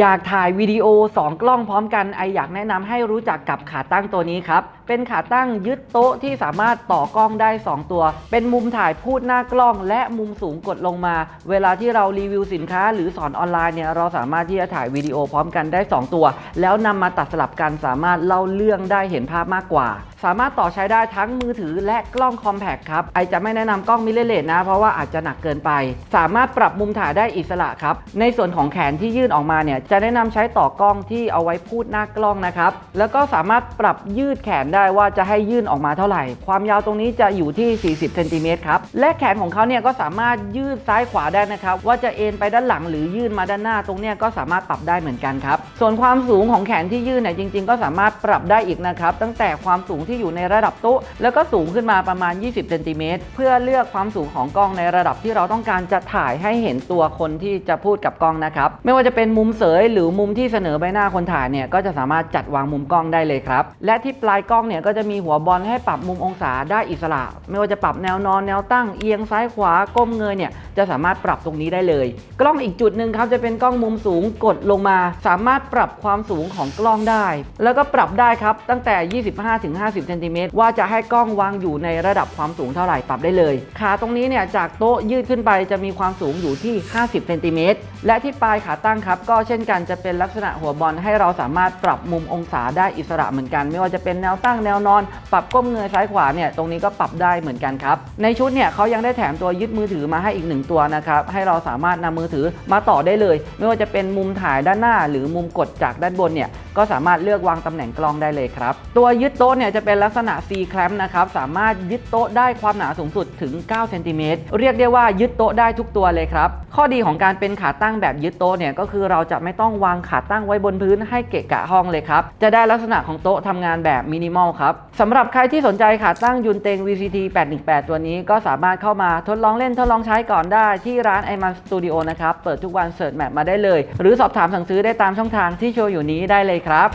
อยากถ่ายวิดีโอ 2 กล้องพร้อมกันไออยากแนะนำให้รู้จักกับขาตั้งตัวนี้ครับ เป็นขาตั้งยึดโต๊ะที่สามารถต่อกล้องได้ 2 ตัว เป็นมุมถ่ายพูดหน้ากล้องและมุมสูงกดลงมา เวลาที่เรารีวิวสินค้าหรือสอนออนไลน์เนี่ยเราสามารถที่จะถ่ายวิดีโอพร้อมกันได้ 2 ตัว แล้วนำมาตัดสลับกันสามารถเล่าเรื่องได้เห็นภาพมากกว่า สามารถต่อใช้ได้ทั้งมือถือและกล้องคอมแพคครับไอจะไม่แนะนำกล้องมิเรเลสนะ เพราะว่าอาจจะหนักเกินไป สามารถปรับมุมถ่ายได้อิสระครับในส่วนของแขนที่ยื่นออกมาเนี่ยจะแนะนำใช้ต่อกล้องที่เอาไว้พูดหน้ากล้องนะครับ แล้วก็สามารถปรับยืดแขนได้ว่าจะให้ยื่นออกมาเท่าไหร่ ความยาวตรงนี้จะอยู่ที่ 40เซนติเมตรครับ และแขนของเขาเนี่ยก็สามารถยืดซ้ายขวาได้นะครับ ว่าจะเอ็นไปด้านหลังหรือยื่นมาด้านหน้าตรงเนี้ยก็สามารถปรับได้เหมือนกันครับ ส่วนความสูงของแขนที่ยื่นเนี่ยจริง ๆ ก็สามารถปรับได้อีกนะครับ ตั้งแต่ความสูงที่อยู่ในระดับโต๊ะแล้วก็สูงขึ้นมาประมาณ 20เซนติเมตรเพื่อเลือกความสูงของกล้องในระดับที่เราต้องการจะถ่ายให้เห็นตัวคนที่จะพูดกับกล้องนะครับ ไม่ว่าจะเป็นมุมเสยหรือมุมที่เสนอใบหน้าคนถ่ายเนี่ยก็จะสามารถจัดวางมุมกล้องได้เลยครับ และที่ปลายกล้องเนี่ยก็จะมีหัวบอลให้ปรับมุมองศาได้อิสระ ไม่ว่าจะปรับแนวนอนแนวตั้งเอียงซ้ายขวาก้มเงยเนี่ยจะสามารถปรับตรงนี้ได้เลย กล้องอีกจุดหนึ่งครับจะเป็นกล้องมุมสูงกดลงมา สามารถปรับความสูงของกล้องได้ แล้วก็ปรับได้ครับตั้งแต่ 25-50เซนติเมตรว่าจะให้กล้องวางอยู่ในระดับความสูงเท่าไหร่ปรับได้เลย ขาตรงนี้เนี่ยจากโต๊ะยืดขึ้นไปจะมีความสูงอยู่ที่ 50เซนติเมตรและที่ปลายขาตั้งครับก็เช่นกันจะเป็นลักษณะหัวบอลให้เราสามารถปรับมุมองศาได้อิสระเหมือนกัน ไม่ว่าจะเป็นแนวตั้งแนวนอน ปรับก้มเงยซ้ายขวาเนี่ยตรงนี้ก็ปรับได้เหมือนกันครับในชุดเนี่ยเขายังได้แถมตัวยึดมือถือมาให้อีกหนึ่งตัวนะครับให้เราสามารถนำมือถือมาต่อได้เลย ไม่ว่าจะเป็นมุมถ่ายด้านหน้า หรือมุมกดจากด้านบนเนี่ยก็สามารถเลือกวางตำแหน่งกล้องได้เลยครับ ตัวยึดโต๊ะเนี่ยจะเป็นลักษณะ C clamp นะครับ สามารถยึดโต๊ะได้ความหนาสูงสุดถึง9เซนติเมตรเรียกได้ว่ายึดโต๊ะได้ทุกตัวเลยครับ ข้อดีของการเป็นขาตั้งแบบยึดโต๊ะเนี่ยก็คือเราจะไม่ต้องวางขาตั้งไว้บนพื้นให้เกะกะห้องเลยครับ จะได้ลักษณะของโต๊ะทำงานแบบมินิมอลครับสำหรับใครที่สนใจขาตั้งยุนเตง VCT 818 ตัวนี้ก็สามารถเข้ามาทดลองเล่นทดลองใช้ก่อนได้ที่ร้าน i m a n Studio นะครับ เปิดทุกวันเสิร์ชแมปมาได้เลย หรือสอบถามสั่งซื้อได้ตามช่องทางที่โชว์อยู่นี้ได้เลยครับ